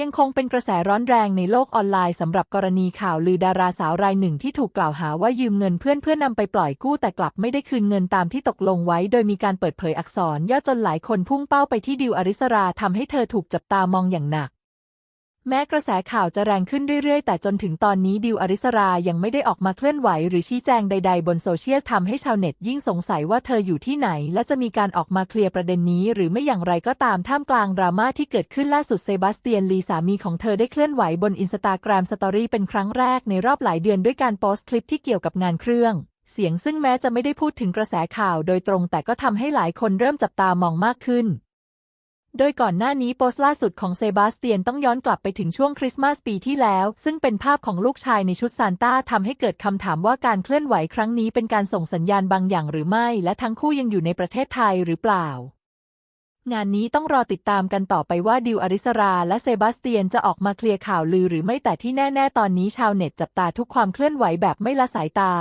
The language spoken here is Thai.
ยังคงเป็นกระแสร้อนแรงในโลกออนไลน์สำหรับกรณีข่าวลือดาราสาวรายหนึ่งที่ถูกกล่าวหาว่ายืมเงินเพื่อนเพื่อนำไปปล่อยกู้แต่กลับไม่ได้คืนเงินตามที่ตกลงไว้ โดยมีการเปิดเผยอักษรย่อจนหลายคนพุ่งเป้าไปที่ดิวอริสราทำให้เธอถูกจับตามองอย่างหนัก แม้กระแสข่าวจะแรงขึ้นเรื่อยๆ แต่จนถึงตอนนี้ดิวอริสรายังไม่ได้ออกมาเคลื่อนไหว หรือชี้แจงใดๆ บนโซเชียลทำให้ชาวเน็ตยิ่งสงสัยว่าเธออยู่ที่ไหน และจะมีการออกมาเคลียร์ประเด็นนี้ หรือไม่อย่างไรก็ตามท่ามกลางดราม่าที่เกิดขึ้นล่าสุดเซบาสเตียนลีสามีของเธอได้เคลื่อนไหวบนอินสตาแกรมสตอรี่เป็นครั้งแรกในรอบหลายเดือนด้วยการโพสต์คลิปที่เกี่ยวกับงานเครื่องเสียงซึ่งแม้จะไม่ได้พูดถึงกระแสข่าวโดยตรงแต่ก็ทำให้หลายคนเริ่มจับตามองมากขึ้น โดยก่อนหน้านี้โพสต์ล่าสุดของเซบาสเตียนต้องย้อนกลับไปถึงช่วงคริสต์มาสปีที่แล้ว ซึ่งเป็นภาพของลูกชายในชุดซานต้าทำให้เกิดคำถามว่าการเคลื่อนไหวครั้งนี้เป็นการส่งสัญญาณบางอย่างหรือไม่ และทั้งคู่ยังอยู่ในประเทศไทยหรือเปล่า งานนี้ต้องรอติดตามกันต่อไปว่าดิวอริสราและเซบาสเตียนจะออกมาเคลียร์ข่าวลือหรือไม่แต่ที่แน่ ๆ ตอนนี้ชาวเน็ตจับตาทุกความเคลื่อนไหวแบบไม่ละสายตา